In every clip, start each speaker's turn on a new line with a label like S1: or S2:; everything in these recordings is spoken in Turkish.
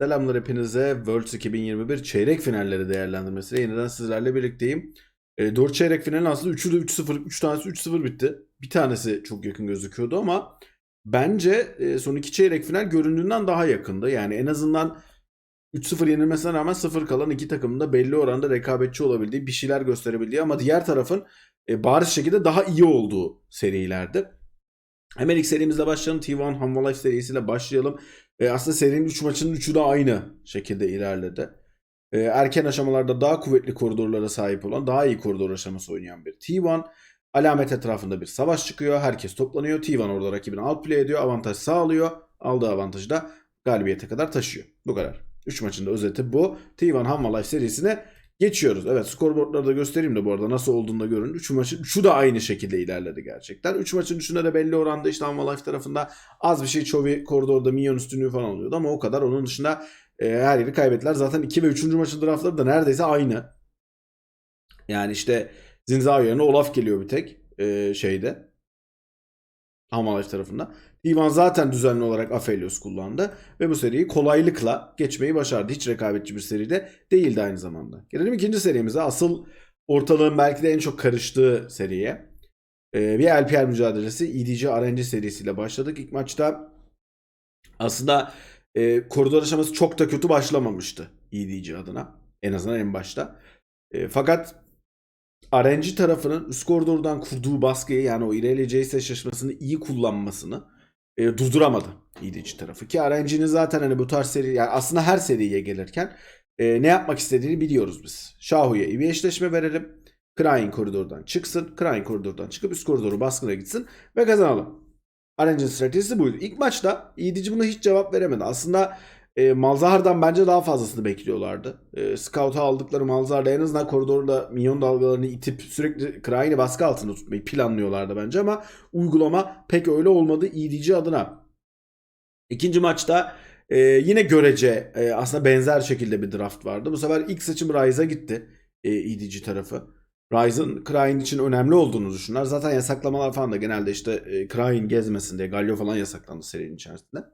S1: Selamlar hepinize. Worlds 2021 çeyrek finalleri değerlendirmesiyle yeniden sizlerle birlikteyim. E, 4 çeyrek finalin aslında 3'ü de 3-0, 3 tanesi 3-0 bitti. Bir tanesi çok yakın gözüküyordu ama bence e, son iki çeyrek final göründüğünden daha yakındı. Yani en azından 3-0 yenilmesine rağmen 0 kalan iki takımın da belli oranda rekabetçi olabildiği, bir şeyler gösterebildiği ama diğer tarafın e, bariz şekilde daha iyi olduğu serilerdi. Hemen ilk serimizle başlayalım. T1 Humble Life serisiyle başlayalım. E, aslında serinin 3 maçının 3'ü de aynı şekilde ilerledi. E, erken aşamalarda daha kuvvetli koridorlara sahip olan, daha iyi koridor aşaması oynayan bir T1. Alamet etrafında bir savaş çıkıyor. Herkes toplanıyor. T1 orada rakibini outplay ediyor. Avantaj sağlıyor. Aldığı avantajı da galibiyete kadar taşıyor. Bu kadar. 3 maçın da özeti bu. T1 Humble Life serisine geçiyoruz. Evet skorboardları da göstereyim de bu arada nasıl olduğunu da görün. 3 maçın şu da aynı şekilde ilerledi gerçekten. 3 maçın üçünde de belli oranda işte Humble Life tarafında az bir şey Chovy koridorda minyon üstünlüğü falan oluyordu ama o kadar. Onun dışında e, her yeri kaybettiler. Zaten 2 ve 3. maçın draftları da neredeyse aynı. Yani işte Zinzao yerine Olaf geliyor bir tek e, şeyde. Hamalaş tarafında. Ivan zaten düzenli olarak Aphelios kullandı ve bu seriyi kolaylıkla geçmeyi başardı. Hiç rekabetçi bir seride değildi aynı zamanda. Gelelim ikinci serimize. Asıl ortalığın belki de en çok karıştığı seriye. Ee, bir LPL mücadelesi EDG RNG serisiyle başladık. İlk maçta aslında e, koridor aşaması çok da kötü başlamamıştı EDG adına. En azından en başta. E, fakat RNG tarafının üst koridordan kurduğu baskıyı yani o ilerleyeceği şaşmasını iyi kullanmasını e, durduramadı EDG tarafı. Ki RNG'nin zaten hani bu tarz seri yani aslında her seriye gelirken e, ne yapmak istediğini biliyoruz biz. Shahu'ya iyi bir eşleşme verelim. Crying koridordan çıksın. Crying koridordan çıkıp üst koridoru baskına gitsin ve kazanalım. RNG'nin stratejisi buydu. İlk maçta EDG buna hiç cevap veremedi. Aslında e, Malzahar'dan bence daha fazlasını bekliyorlardı. E, Scout'a aldıkları Malzahar'da en azından koridorda minyon dalgalarını itip sürekli Krain'i baskı altında tutmayı planlıyorlardı bence ama uygulama pek öyle olmadı EDG adına. İkinci maçta e, yine görece e, aslında benzer şekilde bir draft vardı. Bu sefer ilk seçim Ryze'a gitti e, EDG tarafı. Ryze'ın Krain için önemli olduğunu düşünürler. Zaten yasaklamalar falan da genelde işte e, Krain gezmesin diye Galio falan yasaklandı serinin içerisinde.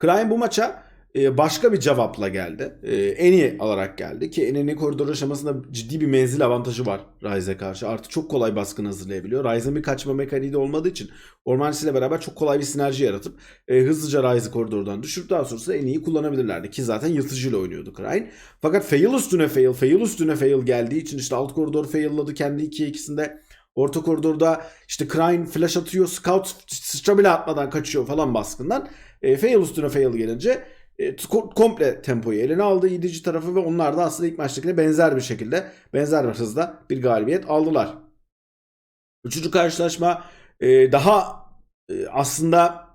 S1: Krain bu maça e, başka bir cevapla geldi. E, en iyi alarak geldi ki en iyi koridor aşamasında ciddi bir menzil avantajı var Ryze'e karşı. Artık çok kolay baskın hazırlayabiliyor. Ryze'ın bir kaçma mekaniği de olmadığı için Ormancı ile beraber çok kolay bir sinerji yaratıp e, hızlıca Ryze'ı koridordan düşürüp daha sonrasında en iyi kullanabilirlerdi. Ki zaten yırtıcıyla oynuyordu Krain. Fakat fail üstüne fail, fail üstüne fail geldiği için işte alt koridor failladı kendi 2'ye ikisinde. Orta koridorda işte Krain flash atıyor, Scout sıçra bile atmadan kaçıyor falan baskından. E, fail üstüne fail gelince e, komple tempoyu eline aldı EDG tarafı ve onlar da aslında ilk maçtakine benzer bir şekilde benzer bir hızda bir galibiyet aldılar. Üçüncü karşılaşma e, daha e, aslında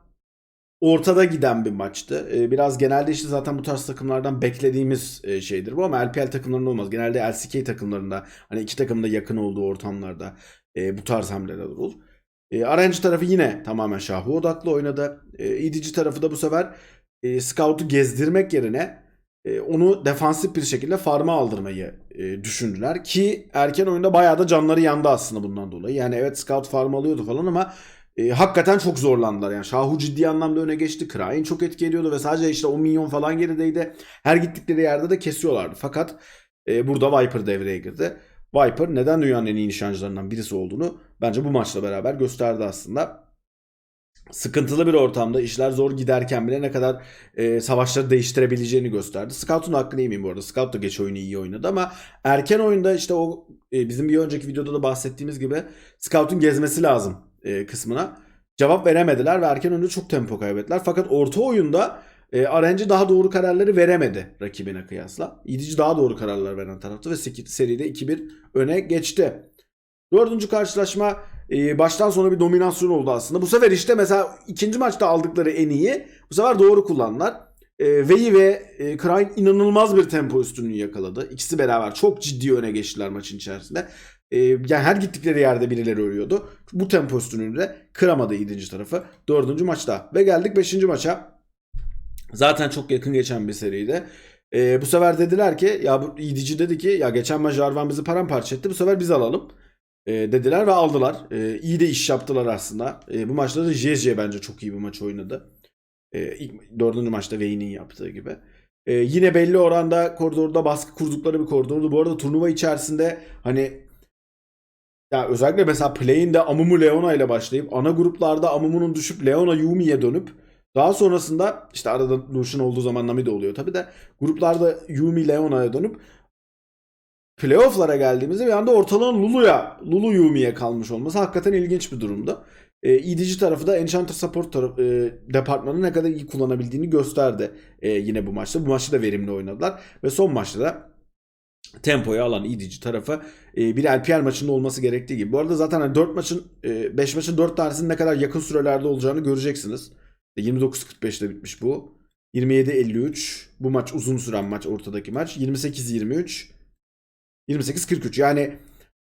S1: ortada giden bir maçtı. E, biraz genelde işte zaten bu tarz takımlardan beklediğimiz e, şeydir bu ama LPL takımlarında olmaz. Genelde LCK takımlarında hani iki takımın da yakın olduğu ortamlarda e, bu tarz hamleler olur. E, RNG tarafı yine tamamen Şahu odaklı oynadı. E, EDG tarafı da bu sefer e, Scout'u gezdirmek yerine e, onu defansif bir şekilde farma aldırmayı e, düşündüler. Ki erken oyunda bayağı da canları yandı aslında bundan dolayı. Yani evet Scout farm alıyordu falan ama e, hakikaten çok zorlandılar. Yani Şahu ciddi anlamda öne geçti. Krain çok etki ediyordu ve sadece işte 10 milyon falan gerideydi. Her gittikleri yerde de kesiyorlardı. Fakat e, burada Viper devreye girdi. Viper neden dünyanın en iyi nişancılarından birisi olduğunu bence bu maçla beraber gösterdi aslında. Sıkıntılı bir ortamda işler zor giderken bile ne kadar e, savaşları değiştirebileceğini gösterdi. Scout'un hakkını yemeyeyim bu arada. Scout da geç oyunu iyi oynadı ama erken oyunda işte o e, bizim bir önceki videoda da bahsettiğimiz gibi Scout'un gezmesi lazım e, kısmına. Cevap veremediler ve erken oyunda çok tempo kaybettiler. Fakat orta oyunda e, RNG daha doğru kararları veremedi rakibine kıyasla. İdici daha doğru kararlar veren taraftı ve seride 2-1 öne geçti. Dördüncü karşılaşma e, baştan sona bir dominasyon oldu aslında. Bu sefer işte mesela ikinci maçta aldıkları en iyi. Bu sefer doğru kullandılar. E, Vey ve e, Krain inanılmaz bir tempo üstünlüğü yakaladı. İkisi beraber çok ciddi öne geçtiler maçın içerisinde. E, yani her gittikleri yerde birileri ölüyordu. Bu tempo üstünlüğünü de kıramadı 7. tarafı. Dördüncü maçta. Ve geldik beşinci maça. Zaten çok yakın geçen bir seriydi. E, bu sefer dediler ki ya bu EDG dedi ki ya geçen maç Jarvan bizi paramparça etti. Bu sefer biz alalım e, dediler ve aldılar. E, iyi de iş yaptılar aslında. E, bu maçta da JJ bence çok iyi bir maç oynadı. E, ilk dördüncü maçta Wayne'in yaptığı gibi. E, yine belli oranda koridorda baskı kurdukları bir koridordu. Bu arada turnuva içerisinde hani ya özellikle mesela play'inde Amumu Leona ile başlayıp ana gruplarda Amumu'nun düşüp Leona Yumi'ye dönüp daha sonrasında işte arada Lucian olduğu zaman Nami de oluyor tabi de gruplarda Yumi Leona'ya dönüp playoff'lara geldiğimizde bir anda ortalığın Lulu'ya, Lulu Yumi'ye kalmış olması hakikaten ilginç bir durumdu. E, EDG tarafı da Enchanter Support tarafı, e, departmanı ne kadar iyi kullanabildiğini gösterdi e, yine bu maçta. Bu maçta da verimli oynadılar ve son maçta da tempoyu alan EDG tarafı e, bir LPL maçında olması gerektiği gibi. Bu arada zaten hani 4 maçın 5 maçın 4 tanesinin ne kadar yakın sürelerde olacağını göreceksiniz. 29.45'te bitmiş bu. 27.53 bu maç uzun süren maç ortadaki maç. 28.23 28-43 yani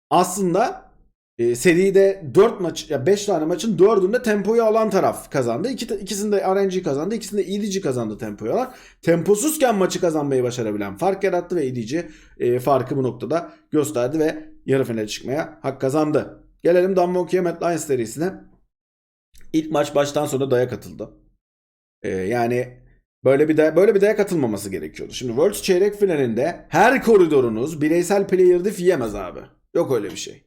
S1: aslında e, seride 4 maç ya 5 tane maçın 4'ünde tempoyu alan taraf kazandı. İki, ikisinde RNG kazandı. ikisinde EDG kazandı tempoyu alan. Temposuzken maçı kazanmayı başarabilen fark yarattı ve EDG e, farkı bu noktada gösterdi ve yarı finale çıkmaya hak kazandı. Gelelim Dunmonkey'e Mad Lions serisine. İlk maç baştan sona dayak atıldı. E, yani Böyle bir de böyle bir dayak atılmaması gerekiyordu. Şimdi Worlds çeyrek finalinde her koridorunuz bireysel player diff yiyemez abi. Yok öyle bir şey.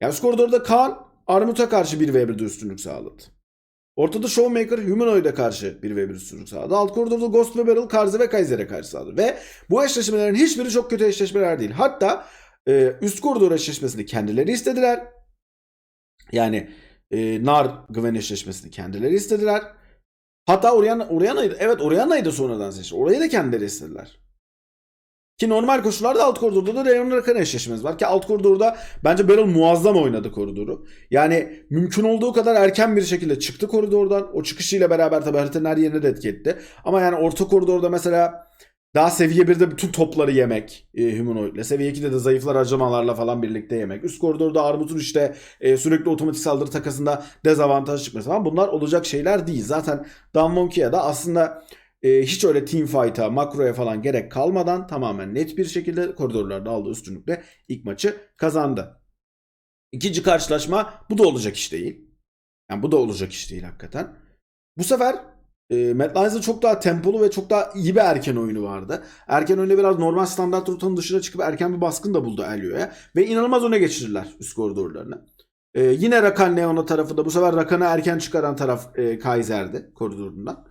S1: Yani koridorda Kaan Armut'a karşı 1v1'de üstünlük sağladı. Ortada Showmaker Humanoid'e karşı 1v1 üstünlük sağladı. Alt koridorda Ghost ve Beryl Karze ve Kaiser'e karşı sağladı. Ve bu eşleşmelerin hiçbiri çok kötü eşleşmeler değil. Hatta e, üst koridor eşleşmesini kendileri istediler. Yani e, Nar Gwen eşleşmesini kendileri istediler. Hatta Oriana, Oriana'ydı. Evet Oriana'yı da sonradan seçti. Orayı da kendileri istediler. Ki normal koşullarda alt koridorda da Leon Rakan eşleşmemiz var. Ki alt koridorda bence Beryl muazzam oynadı koridoru. Yani mümkün olduğu kadar erken bir şekilde çıktı koridordan. O çıkışıyla beraber tabii haritanın her yerine de etki etti. Ama yani orta koridorda mesela daha seviye 1'de bütün topları yemek e, Humanoid'le. Seviye 2'de de zayıflar harcamalarla falan birlikte yemek. Üst koridorda Armut'un işte e, sürekli otomatik saldırı takasında dezavantaj çıkması falan. Bunlar olacak şeyler değil. Zaten Dan Monkey'e da aslında e, hiç öyle team fight'a, makroya falan gerek kalmadan tamamen net bir şekilde koridorlarda aldığı üstünlükle ilk maçı kazandı. İkinci karşılaşma bu da olacak iş değil. Yani bu da olacak iş değil hakikaten. Bu sefer e, Matt Lions'ın çok daha tempolu ve çok daha iyi bir erken oyunu vardı. Erken oyunda biraz normal standart rotanın dışına çıkıp erken bir baskın da buldu Elio'ya. Ve inanılmaz öne geçirdiler üst koridorlarını. E, yine Rakan Leona tarafı da bu sefer Rakan'ı erken çıkaran taraf e, Kaiser'di koridorundan.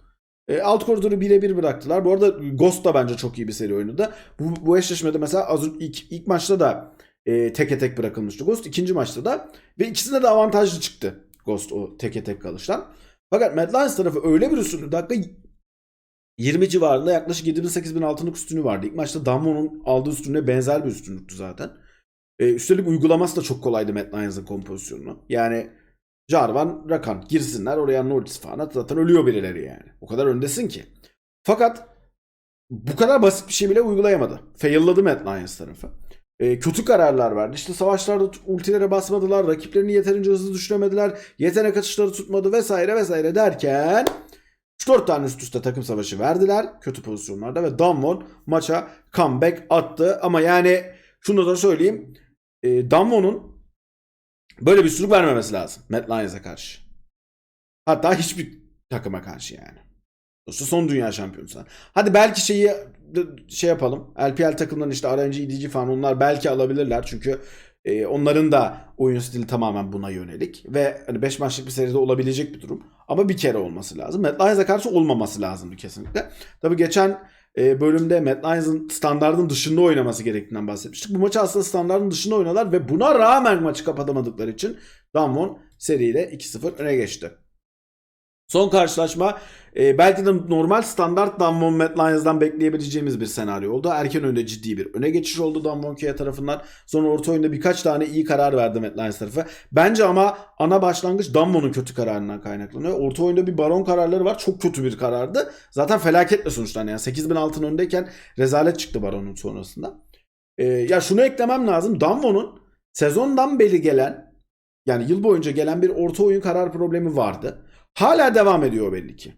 S1: E, alt koridoru birebir bıraktılar. Bu arada Ghost da bence çok iyi bir seri oynadı. Bu, bu eşleşmede mesela az ilk, ilk maçta da e, teke tek bırakılmıştı Ghost. ikinci maçta da ve ikisinde de avantajlı çıktı Ghost o teke tek kalıştan. Fakat Mad Lions tarafı öyle bir üstünlük dakika 20 civarında yaklaşık 7000-8000 altınlık üstünlüğü vardı. İlk maçta Damon'un aldığı üstünlüğe benzer bir üstünlüktü zaten. Ee, üstelik uygulaması da çok kolaydı Mad Lions'ın kompozisyonunu. Yani Jarvan, Rakan girsinler oraya Nordis falan at zaten ölüyor birileri yani. O kadar öndesin ki. Fakat bu kadar basit bir şey bile uygulayamadı. Failladı Mad Lions tarafı. E, kötü kararlar verdi. İşte savaşlarda ultilere basmadılar. Rakiplerini yeterince hızlı düşüremediler. Yetenek atışları tutmadı vesaire vesaire derken 3-4 tane üst üste takım savaşı verdiler. Kötü pozisyonlarda ve Damwon maça comeback attı. Ama yani şunu da söyleyeyim. E, Damwon'un böyle bir sürük vermemesi lazım. Matt Lions'a karşı. Hatta hiçbir takıma karşı yani. Dolayısıyla son dünya şampiyonası. Hadi belki şeyi şey yapalım. LPL takımların işte RNG, EDG falan onlar belki alabilirler. Çünkü e, onların da oyun stili tamamen buna yönelik. Ve hani 5 maçlık bir seride olabilecek bir durum. Ama bir kere olması lazım. Mad Lions'a karşı olmaması lazımdı kesinlikle. Tabii geçen e, bölümde Mad Lions'ın standartın dışında oynaması gerektiğinden bahsetmiştik. Bu maçı aslında standartın dışında oynadılar ve buna rağmen maçı kapatamadıkları için Damwon seriyle 2-0 öne geçti. Son karşılaşma e, belki de normal standart Damwon Mad Lions'dan bekleyebileceğimiz bir senaryo oldu. Erken önde ciddi bir öne geçiş oldu Damwon Kia tarafından. Sonra orta oyunda birkaç tane iyi karar verdi Mad Lions tarafı. Bence ama ana başlangıç Damwon'un kötü kararından kaynaklanıyor. Orta oyunda bir baron kararları var. Çok kötü bir karardı. Zaten felaketle sonuçlandı. Yani 8000 altın öndeyken rezalet çıktı baronun sonrasında. E, ya şunu eklemem lazım. Damwon'un sezondan beri gelen yani yıl boyunca gelen bir orta oyun karar problemi vardı. Hala devam ediyor belli ki.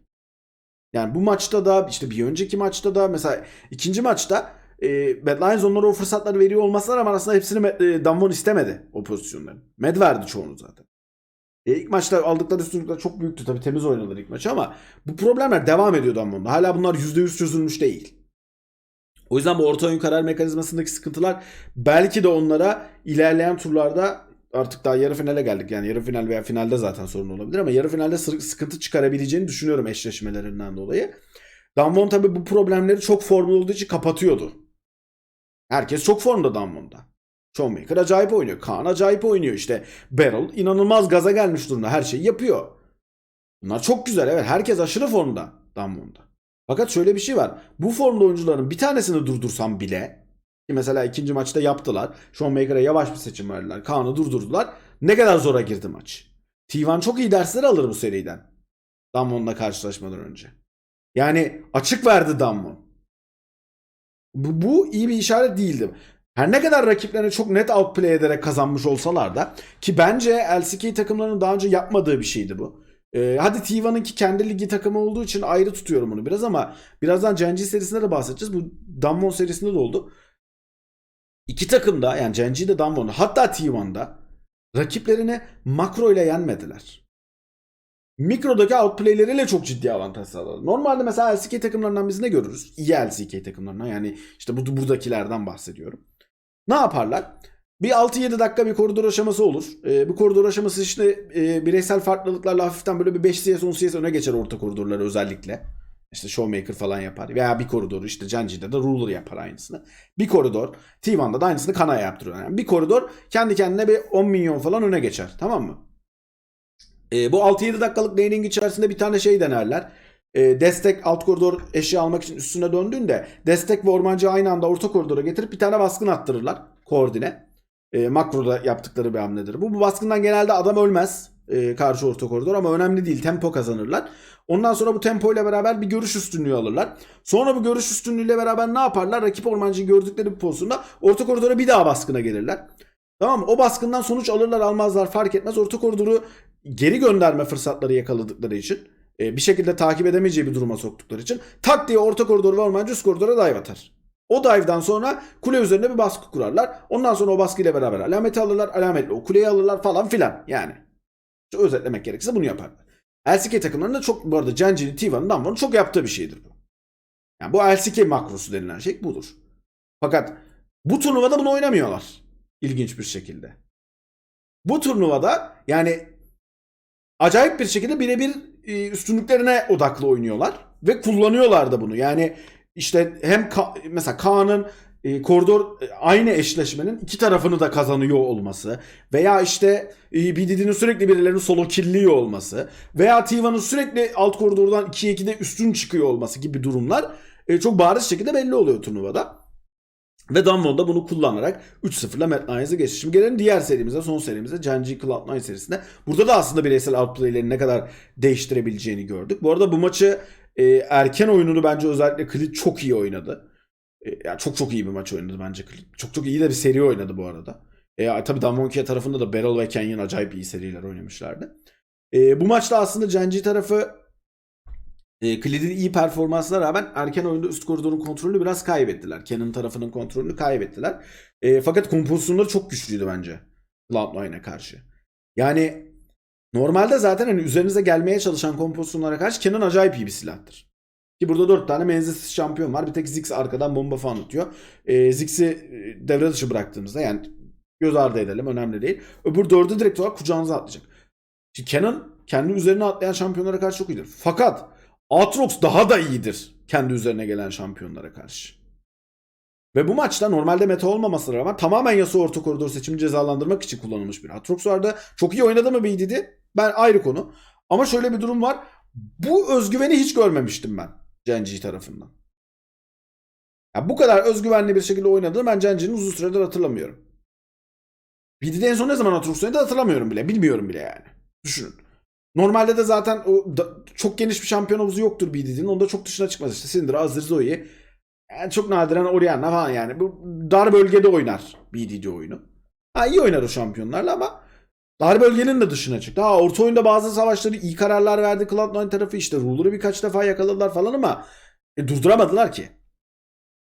S1: Yani bu maçta da işte bir önceki maçta da mesela ikinci maçta e, Mad Lions onlara o fırsatları veriyor olmasına rağmen aslında hepsini e, Damwon istemedi o pozisyonları. Med verdi çoğunu zaten. E, ilk maçta aldıkları üstünlükler çok büyüktü tabii temiz oynadılar ilk maçı ama bu problemler devam ediyor Damon'da. Hala bunlar %100 çözülmüş değil. O yüzden bu orta oyun karar mekanizmasındaki sıkıntılar belki de onlara ilerleyen turlarda artık daha yarı finale geldik. Yani yarı final veya finalde zaten sorun olabilir ama yarı finalde sı- sıkıntı çıkarabileceğini düşünüyorum eşleşmelerinden dolayı. Damwon tabii bu problemleri çok formlu olduğu için kapatıyordu. Herkes çok formda Damwon'da. Showmaker acayip oynuyor. Kaan acayip oynuyor işte. Beryl inanılmaz gaza gelmiş durumda. Her şeyi yapıyor. Bunlar çok güzel evet. Herkes aşırı formda Damwon'da. Fakat şöyle bir şey var. Bu formda oyuncuların bir tanesini durdursam bile mesela ikinci maçta yaptılar. Showmaker'a yavaş bir seçim verdiler. Kaan'ı durdurdular. Ne kadar zora girdi maç. T1 çok iyi dersler alır bu seriden. Damwon'la karşılaşmadan önce. Yani açık verdi Damwon. Bu, bu iyi bir işaret değildi. Her ne kadar rakiplerini çok net outplay ederek kazanmış olsalar da ki bence LCK takımlarının daha önce yapmadığı bir şeydi bu. Ee, hadi T1'ınki kendi ligi takımı olduğu için ayrı tutuyorum bunu biraz ama birazdan Genji serisinde de bahsedeceğiz. Bu Damwon serisinde de oldu. İki takım da yani Genji de Damwon'da hatta T1'da rakiplerini makro ile yenmediler. Mikrodaki outplayleriyle çok ciddi avantaj sağladı. Normalde mesela LCK takımlarından biz ne görürüz? İyi LCK takımlarından yani işte bu buradakilerden bahsediyorum. Ne yaparlar? Bir 6-7 dakika bir koridor aşaması olur. Ee, bu koridor aşaması işte e, bireysel farklılıklarla hafiften böyle bir 5 CS 10 CS öne geçer orta koridorları özellikle. İşte Showmaker falan yapar. Veya bir koridoru işte Genji'de de Ruler yapar aynısını. Bir koridor T1'da da aynısını Kana'ya yaptırıyor. Yani bir koridor kendi kendine bir 10 milyon falan öne geçer. Tamam mı? E, bu 6-7 dakikalık laning içerisinde bir tane şey denerler. E, destek alt koridor eşya almak için üstüne döndüğünde destek ve ormancı aynı anda orta koridora getirip bir tane baskın attırırlar. Koordine. E, makroda yaptıkları bir hamledir. Bu, bu baskından genelde adam ölmez. e, karşı orta koridor ama önemli değil. Tempo kazanırlar. Ondan sonra bu tempo ile beraber bir görüş üstünlüğü alırlar. Sonra bu görüş üstünlüğüyle beraber ne yaparlar? Rakip ormancıyı gördükleri bir pozisyonda orta koridora bir daha baskına gelirler. Tamam mı? O baskından sonuç alırlar almazlar fark etmez. Orta koridoru geri gönderme fırsatları yakaladıkları için e, bir şekilde takip edemeyeceği bir duruma soktukları için tak diye orta koridor ve ormancı üst koridora dive atar. O dive'dan sonra kule üzerinde bir baskı kurarlar. Ondan sonra o baskıyla beraber alameti alırlar. Alametle o kuleyi alırlar falan filan. Yani İşte özetlemek gerekirse bunu yaparlar. LCK takımlarında çok bu arada Genji'nin, T1'ın, Damwon'un çok yaptığı bir şeydir bu. Yani bu LCK makrosu denilen şey budur. Fakat bu turnuvada bunu oynamıyorlar. İlginç bir şekilde. Bu turnuvada yani acayip bir şekilde birebir e, üstünlüklerine odaklı oynuyorlar ve kullanıyorlar da bunu. Yani işte hem Ka- mesela Kaan'ın e, koridor e, aynı eşleşmenin iki tarafını da kazanıyor olması veya işte e, BDD'nin sürekli birilerini solo killiyor olması veya T1'ın sürekli alt koridordan 2'ye 2'de üstün çıkıyor olması gibi durumlar e, çok bariz şekilde belli oluyor turnuvada. Ve Damwon da bunu kullanarak 3-0'la Mad Lions'ı geçti. Şimdi gelelim diğer serimize, son serimize. Genji Cloud9 serisinde. Burada da aslında bireysel outplay'leri ne kadar değiştirebileceğini gördük. Bu arada bu maçı e, erken oyununu bence özellikle Klit çok iyi oynadı. E, yani çok çok iyi bir maç oynadı bence Klit. Çok çok iyi de bir seri oynadı bu arada. E, tabii Damwon tarafında da Beryl ve Kenyon acayip iyi seriler oynamışlardı. E, bu maçta aslında Genji tarafı e, Klid'in iyi performansına rağmen erken oyunda üst koridorun kontrolünü biraz kaybettiler. Canon tarafının kontrolünü kaybettiler. E, fakat kompozisyonları çok güçlüydü bence Cloud9'a karşı. Yani normalde zaten hani üzerinize gelmeye çalışan kompozisyonlara karşı Canon acayip iyi bir silahtır. Ki burada 4 tane menzilsiz şampiyon var. Bir tek Ziggs arkadan bomba falan atıyor. E, Ziggs'i e, devre dışı bıraktığımızda yani göz ardı edelim önemli değil. Öbür dördü direkt olarak kucağınıza atlayacak. Şimdi Canon kendi üzerine atlayan şampiyonlara karşı çok iyidir. Fakat Aatrox daha da iyidir kendi üzerine gelen şampiyonlara karşı. Ve bu maçta normalde meta olmamasına rağmen tamamen Yasuo orta koridor seçimi cezalandırmak için kullanılmış bir Aatrox vardı. Çok iyi oynadı mı BDD? Ben ayrı konu. Ama şöyle bir durum var. Bu özgüveni hiç görmemiştim ben Genji tarafından. Ya bu kadar özgüvenli bir şekilde oynadığını ben Genji'nin uzun süredir hatırlamıyorum. BDD en son ne zaman Aatrox oynadı hatırlamıyorum bile. Bilmiyorum bile yani. Düşünün. Normalde de zaten o da, çok geniş bir şampiyon havuzu yoktur BDD'nin. Onda çok dışına çıkmaz işte. Syndra, Azir, Zoe. Yani çok nadiren Orianna falan yani. Bu dar bölgede oynar BDD oyunu. Ha iyi oynar o şampiyonlarla ama dar bölgenin de dışına çıktı. Ha orta oyunda bazı savaşları iyi kararlar verdi Cloud9 tarafı işte. Ruler'ı birkaç defa yakaladılar falan ama e, durduramadılar ki.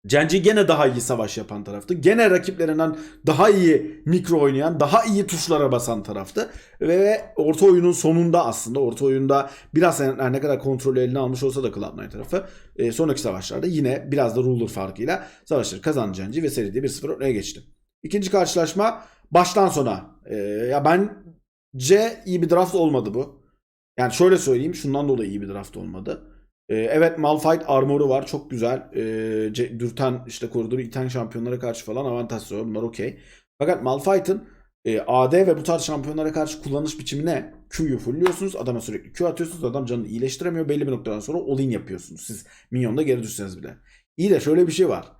S1: Genji gene daha iyi savaş yapan taraftı. Gene rakiplerinden daha iyi mikro oynayan, daha iyi tuşlara basan taraftı. Ve orta oyunun sonunda aslında orta oyunda biraz her ne kadar kontrolü eline almış olsa da Cloud9 tarafı e, sonraki savaşlarda yine biraz da ruler farkıyla savaşları kazandı Genji ve seride 1-0 öne geçti. İkinci karşılaşma baştan sona. E, ya bence iyi bir draft olmadı bu. Yani şöyle söyleyeyim şundan dolayı iyi bir draft olmadı. Ee, evet Malphite armoru var çok güzel. Ee, dürten işte koridoru iten şampiyonlara karşı falan avantajlı bunlar okey. Fakat Malphite'ın e, AD ve bu tarz şampiyonlara karşı kullanış biçimi ne? Q'yu fullliyorsunuz adama sürekli Q atıyorsunuz adam canını iyileştiremiyor belli bir noktadan sonra all in yapıyorsunuz. Siz minyonda geri düşseniz bile. İyi de şöyle bir şey var.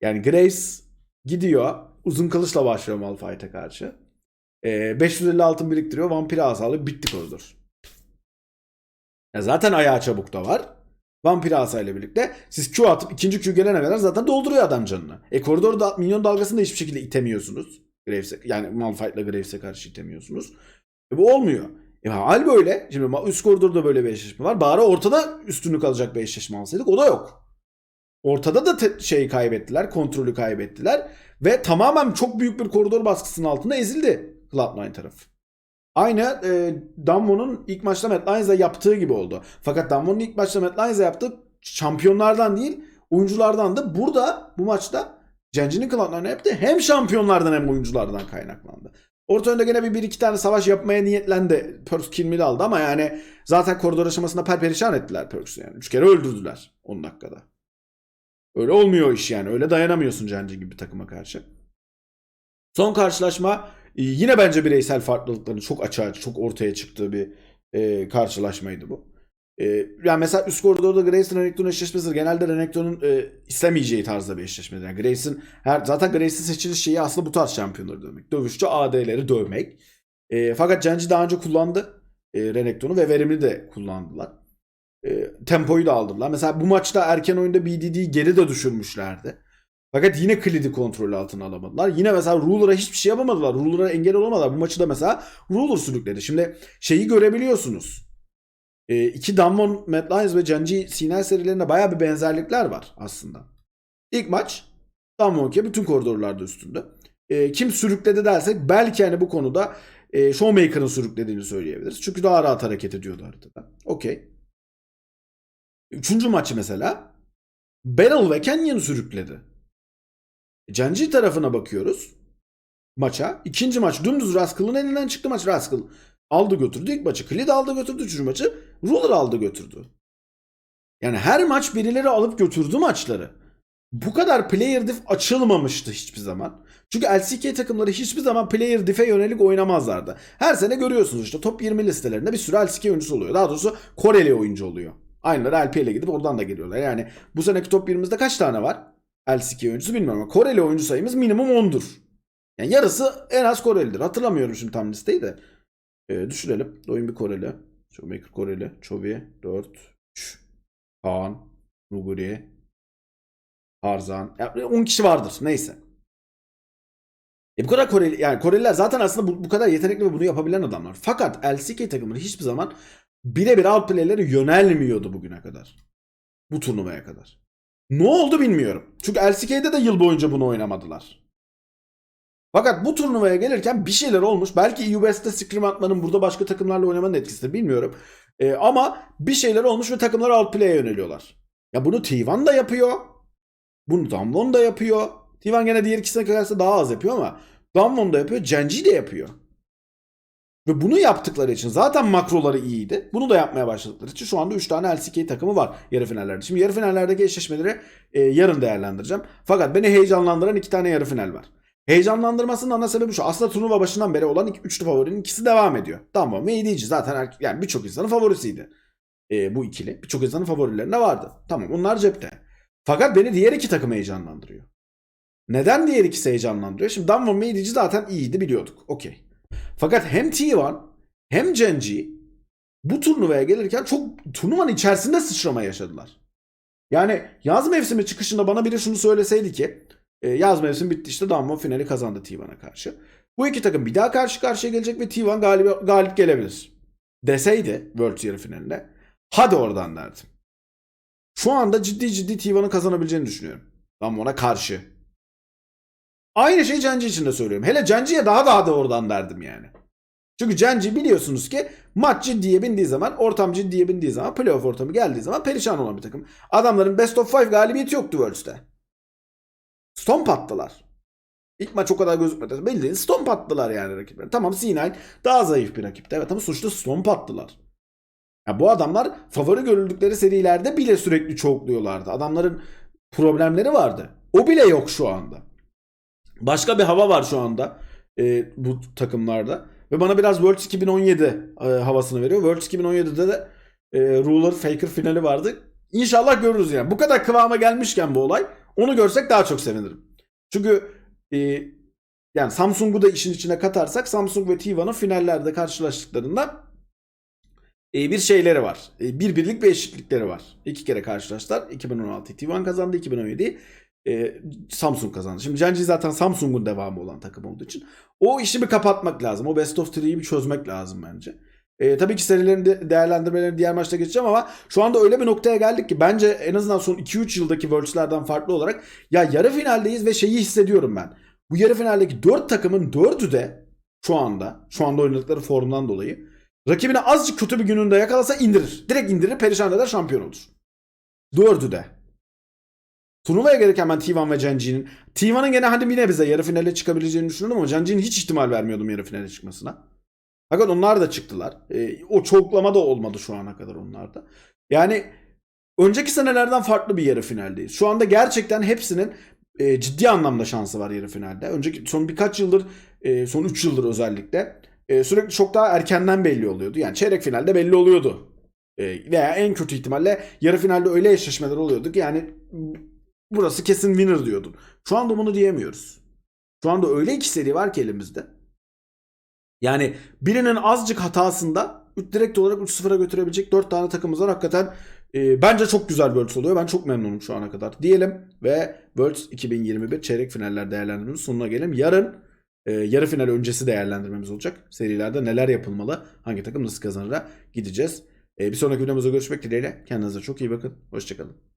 S1: Yani Grace gidiyor uzun kılıçla başlıyor Malphite'e karşı. Ee, 550 altın biriktiriyor vampiri asalıyor bitti koridor. Ya zaten ayağı çabuk da var. Vampir asayla birlikte siz Q atıp ikinci Q gelene kadar zaten dolduruyor adam canını. E koridorda minyon dalgasını da hiçbir şekilde itemiyorsunuz. Graves'e, yani Malphite'la Graves'e karşı itemiyorsunuz. E bu olmuyor. E hal böyle. Şimdi üst koridorda böyle bir eşleşme var. Bari ortada üstünlük alacak bir eşleşme alsaydık o da yok. Ortada da te- şey kaybettiler, kontrolü kaybettiler ve tamamen çok büyük bir koridor baskısının altında ezildi Cloud9 tarafı. Aynı e, Damwon'un ilk maçta Matt Lyons'a yaptığı gibi oldu. Fakat Damwon'un ilk maçta Matt Lyons'a yaptığı şampiyonlardan değil oyunculardan da burada bu maçta Genji'nin Cloud9'a yaptığı hem şampiyonlardan hem oyunculardan kaynaklandı. Orta önde gene bir, bir iki tane savaş yapmaya niyetlendi. Perks kill mill aldı ama yani zaten koridor aşamasında perperişan ettiler Perks'ü yani. Üç kere öldürdüler 10 dakikada. Öyle olmuyor iş yani. Öyle dayanamıyorsun Genji gibi bir takıma karşı. Son karşılaşma yine bence bireysel farklılıkların çok açığa, çok ortaya çıktığı bir e, karşılaşmaydı bu. E, yani mesela üst koridorda Grace'in Renekton'un eşleşmesi genelde Renekton'un e, istemeyeceği tarzda bir eşleşmedir. Yani Grace'in her zaten Grace'in seçiliş şeyi aslında bu tarz şampiyonları dövmek. Dövüşçü AD'leri dövmek. E, fakat Genji daha önce kullandı e, Renekton'u ve verimli de kullandılar. E, tempoyu da aldılar. Mesela bu maçta erken oyunda BDD'yi geri de düşürmüşlerdi. Fakat yine Klid'i kontrol altına alamadılar. Yine mesela Ruler'a hiçbir şey yapamadılar. Ruler'a engel olamadılar. Bu maçı da mesela Ruler sürükledi. Şimdi şeyi görebiliyorsunuz. E, iki Damwon, Mad Lions ve Genji Sinel serilerinde bayağı bir benzerlikler var aslında. İlk maç Damwon'ke bütün koridorlarda üstünde. E, kim sürükledi dersek belki hani bu konuda e, Showmaker'ın sürüklediğini söyleyebiliriz. Çünkü daha rahat hareket ediyordu haritada. Okey. Üçüncü maçı mesela Beryl ve Canyon sürükledi. Genji tarafına bakıyoruz maça. İkinci maç dümdüz Rascal'ın elinden çıktı maç Rascal. Aldı götürdü ilk maçı. Klid aldı götürdü üçüncü maçı. Ruler aldı götürdü. Yani her maç birileri alıp götürdü maçları. Bu kadar player diff açılmamıştı hiçbir zaman. Çünkü LCK takımları hiçbir zaman player diff'e yönelik oynamazlardı. Her sene görüyorsunuz işte top 20 listelerinde bir sürü LCK oyuncusu oluyor. Daha doğrusu Koreli oyuncu oluyor. Aynıları LPL'e gidip oradan da geliyorlar. Yani bu seneki top 20'mizde kaç tane var? LCK oyuncusu bilmiyorum ama Koreli oyuncu sayımız minimum 10'dur. Yani yarısı en az Korelidir. Hatırlamıyorum şimdi tam listeyi de. Ee, düşürelim. Oyun bir Koreli. Showmaker Koreli. Chovy 4 3 Kaan Nuguri Tarzan. Yani 10 kişi vardır. Neyse. E bu kadar Koreli yani Koreliler zaten aslında bu, bu kadar yetenekli ve bunu yapabilen adamlar. Fakat LCK takımları hiçbir zaman birebir outplay'lere yönelmiyordu bugüne kadar. Bu turnuvaya kadar. Ne oldu bilmiyorum. Çünkü LCK'de de yıl boyunca bunu oynamadılar. Fakat bu turnuvaya gelirken bir şeyler olmuş. Belki West'te scrim atmanın burada başka takımlarla oynamanın etkisidir bilmiyorum. Ee, ama bir şeyler olmuş ve takımlar outplay'e yöneliyorlar. Ya bunu T1 da yapıyor. Bunu Damwon da yapıyor. T1 gene diğer ikisine kıyasla daha az yapıyor ama Damwon da yapıyor. Genji de yapıyor. Ve bunu yaptıkları için zaten makroları iyiydi. Bunu da yapmaya başladıkları için şu anda 3 tane LCK takımı var yarı finallerde. Şimdi yarı finallerdeki eşleşmeleri e, yarın değerlendireceğim. Fakat beni heyecanlandıran iki tane yarı final var. Heyecanlandırmasının ana sebebi şu. Aslında turnuva başından beri olan iki, üçlü favorinin ikisi devam ediyor. Tamam ve EDG zaten her, yani birçok insanın favorisiydi. E, bu ikili. Birçok insanın favorilerinde vardı. Tamam onlar cepte. Fakat beni diğer iki takım heyecanlandırıyor. Neden diğer ikisi heyecanlandırıyor? Şimdi ve EDG zaten iyiydi biliyorduk. Okey. Fakat hem T1 hem Genji bu turnuvaya gelirken çok turnuvanın içerisinde sıçrama yaşadılar. Yani yaz mevsimi çıkışında bana biri şunu söyleseydi ki e, yaz mevsimi bitti işte Damwon finali kazandı T1'a karşı. Bu iki takım bir daha karşı karşıya gelecek ve T1 galip, galip gelebilir. Deseydi World yarı finalinde hadi oradan derdim. Şu anda ciddi ciddi T1'ın kazanabileceğini düşünüyorum. Ramon'a karşı. Aynı şeyi Cenci için de söylüyorum. Hele Cenci'ye daha daha da oradan derdim yani. Çünkü Cenci biliyorsunuz ki maç ciddiye bindiği zaman, ortam ciddiye bindiği zaman, playoff ortamı geldiği zaman perişan olan bir takım. Adamların best of five galibiyeti yoktu Worlds'te. Stomp attılar. İlk maç o kadar gözükmedi. Bildiğin stomp attılar yani rakipler. Tamam C9 daha zayıf bir rakipti. Evet ama sonuçta stomp attılar. Ya bu adamlar favori görüldükleri serilerde bile sürekli çokluyorlardı. Adamların problemleri vardı. O bile yok şu anda. Başka bir hava var şu anda e, bu takımlarda. Ve bana biraz Worlds 2017 e, havasını veriyor. Worlds 2017'de de e, Ruler Faker finali vardı. İnşallah görürüz yani. Bu kadar kıvama gelmişken bu olay onu görsek daha çok sevinirim. Çünkü e, yani Samsung'u da işin içine katarsak Samsung ve T1'ın finallerde karşılaştıklarında e, bir şeyleri var. E, bir birlik bir eşitlikleri var. İki kere karşılaştılar. 2016 T1 kazandı. 2017 e, Samsung kazandı. Şimdi Genji zaten Samsung'un devamı olan takım olduğu için o işi bir kapatmak lazım. O best of 3'yi bir çözmek lazım bence. E, tabii ki serilerin de değerlendirmelerini diğer maçta geçeceğim ama şu anda öyle bir noktaya geldik ki bence en azından son 2-3 yıldaki Worlds'lerden farklı olarak ya yarı finaldeyiz ve şeyi hissediyorum ben. Bu yarı finaldeki 4 takımın 4'ü de şu anda, şu anda oynadıkları formdan dolayı rakibine azıcık kötü bir gününde yakalasa indirir. Direkt indirir, perişan eder, şampiyon olur. 4'ü de. Turnuvaya gelirken ben T1 ve Genji'nin T1'ın gene hadi yine bize yarı finale çıkabileceğini düşünüyordum ama Genji'nin hiç ihtimal vermiyordum yarı finale çıkmasına. Fakat onlar da çıktılar. E, o çoklama da olmadı şu ana kadar onlarda. Yani önceki senelerden farklı bir yarı finaldeyiz. Şu anda gerçekten hepsinin e, ciddi anlamda şansı var yarı finalde. Önceki son birkaç yıldır, e, son 3 yıldır özellikle e, sürekli çok daha erkenden belli oluyordu. Yani çeyrek finalde belli oluyordu. E, veya en kötü ihtimalle yarı finalde öyle eşleşmeler oluyordu ki yani burası kesin winner diyordun. Şu anda bunu diyemiyoruz. Şu anda öyle iki seri var ki elimizde. Yani birinin azıcık hatasında direkt olarak 3-0'a götürebilecek 4 tane takımımız var. Hakikaten e, bence çok güzel Worlds oluyor. Ben çok memnunum şu ana kadar. Diyelim ve Worlds 2021 çeyrek finaller değerlendirmemiz sonuna gelelim. Yarın e, yarı final öncesi değerlendirmemiz olacak. Serilerde neler yapılmalı, hangi takım nasıl kazanır'a gideceğiz. E, bir sonraki videomuzda görüşmek dileğiyle. Kendinize çok iyi bakın. Hoşçakalın.